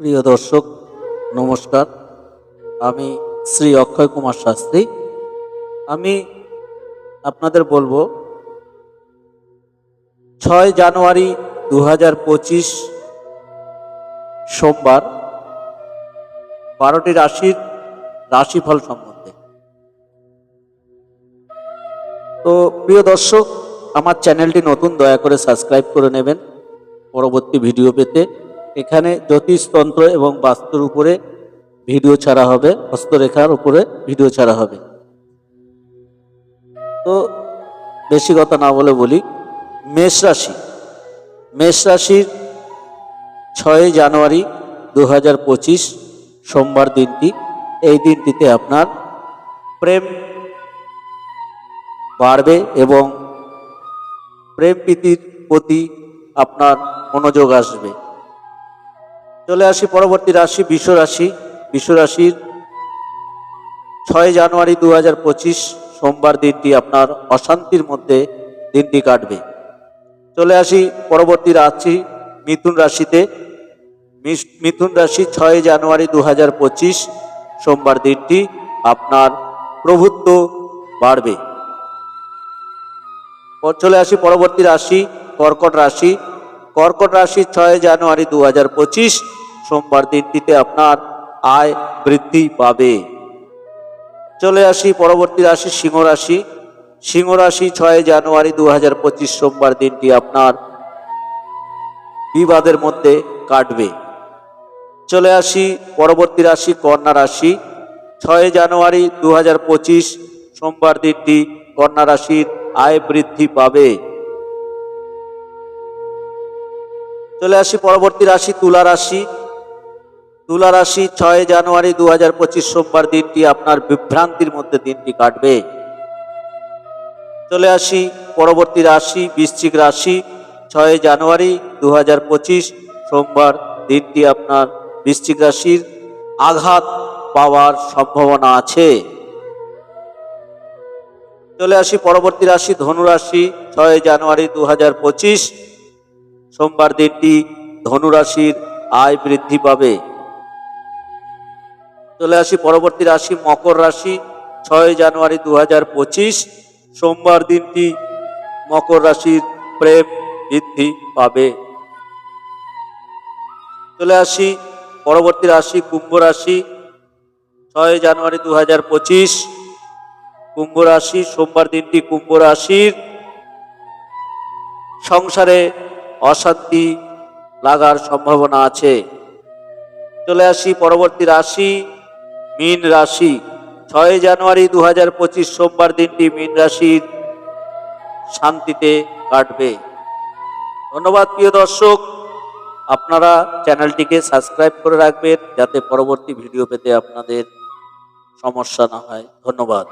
প্রিয় দর্শক, নমস্কার। আমি শ্রী অক্ষয় কুমার শাস্ত্রী। আমি আপনাদের বলব, ছয় জানুয়ারি দু পঁচিশ সোমবার, বারোটি রাশির রাশিফল সম্বন্ধে। তো প্রিয় দর্শক, আমার চ্যানেলটি নতুন, দয়া করে সাবস্ক্রাইব করে নেবেন। পরবর্তী ভিডিও পেতে এখানে জ্যোতিষতন্ত্র এবং বাস্তুর উপরে ভিডিও ছাড়া হবে, হস্তরেখার উপরে ভিডিও ছাড়া হবে। তো বেশি কথা না বলে বলি, মেষ রাশি। মেষ রাশির ছয় জানুয়ারি দু হাজার পঁচিশ সোমবার দিনটি, এই দিনটিতে আপনার প্রেম বাড়বে এবং প্রেম প্রীতির প্রতি আপনার মনোযোগ আসবে। চলে আসি পরবর্তী রাশি, বিশ্ব রাশি। বিশ্ব রাশির ছয় জানুয়ারি দু হাজার পঁচিশ, সোমবার দিনটি আপনার অশান্তির মধ্যে দিনটি কাটবে। চলে আসি পরবর্তী রাশি, মিথুন রাশিতে। মিথুন রাশি ছয় জানুয়ারি দু হাজার পঁচিশ, সোমবার দিনটি আপনার প্রভুত্ব বাড়বে। চলে আসি পরবর্তী রাশি, কর্কট রাশি। কর্কট রাশি ছয় জানুয়ারি দু হাজার পঁচিশ, সোমবার দিনটিতে আপনার আয় বৃদ্ধি পাবে। চলে আসি পরবর্তী রাশি, সিংহ রাশি। সিংহ রাশি ছয় জানুয়ারি দু হাজার পঁচিশ, সোমবার দিনটি আপনার বিবাদের মধ্যে কাটবে। চলে আসি পরবর্তী রাশি, কন্যা রাশি। ছয় জানুয়ারি দু হাজার পঁচিশ, সোমবার দিনটি কন্যা রাশির আয় বৃদ্ধি পাবে। চলে আসি পরবর্তী রাশি, তুলা রাশি। তুলা রাশি ছয় জানুয়ারি দু হাজার পঁচিশ সোমবার দিনটি আপনার বিভ্রান্তির মধ্যে দিনটি কাটবে। চলে আসি পরবর্তী রাশি, বৃশ্চিক রাশি, ছয় জানুয়ারি দু হাজার পঁচিশ সোমবার দিনটি আপনার বৃশ্চিক রাশির আঘাত পাওয়ার সম্ভাবনা আছে। চলে আসি পরবর্তী রাশি ধনুরাশি ছয় জানুয়ারি দু হাজার পঁচিশ সোমবার দিনটি ধনু রাশির আয় বৃদ্ধি পাবে। চলে আসি পরবর্তী রাশি, মকর রাশি, ছয় জানুয়ারি দু হাজার পঁচিশ। সোমবার দিনটি মকর রাশির প্রেম বৃদ্ধি পাবে। চলে আসি পরবর্তী রাশি, কুম্ভ রাশি, ছয় জানুয়ারি দু হাজার পঁচিশ। কুম্ভ রাশি, সোমবার দিনটি কুম্ভ রাশির। সংসারে অশান্তি লাগার সম্ভাবনা আছে। চলে আসি পরবর্তী রাশি, মীন রাশি। ছয় জানুয়ারি দু হাজার পঁচিশ সোমবার দিনটি মীন রাশির শান্তিতে কাটবে। ধন্যবাদ প্রিয় দর্শক। আপনারা চ্যানেলটিকে সাবস্ক্রাইব করে রাখবেন যাতে পরবর্তী ভিডিও পেতে আপনাদের সমস্যা না হয়। ধন্যবাদ।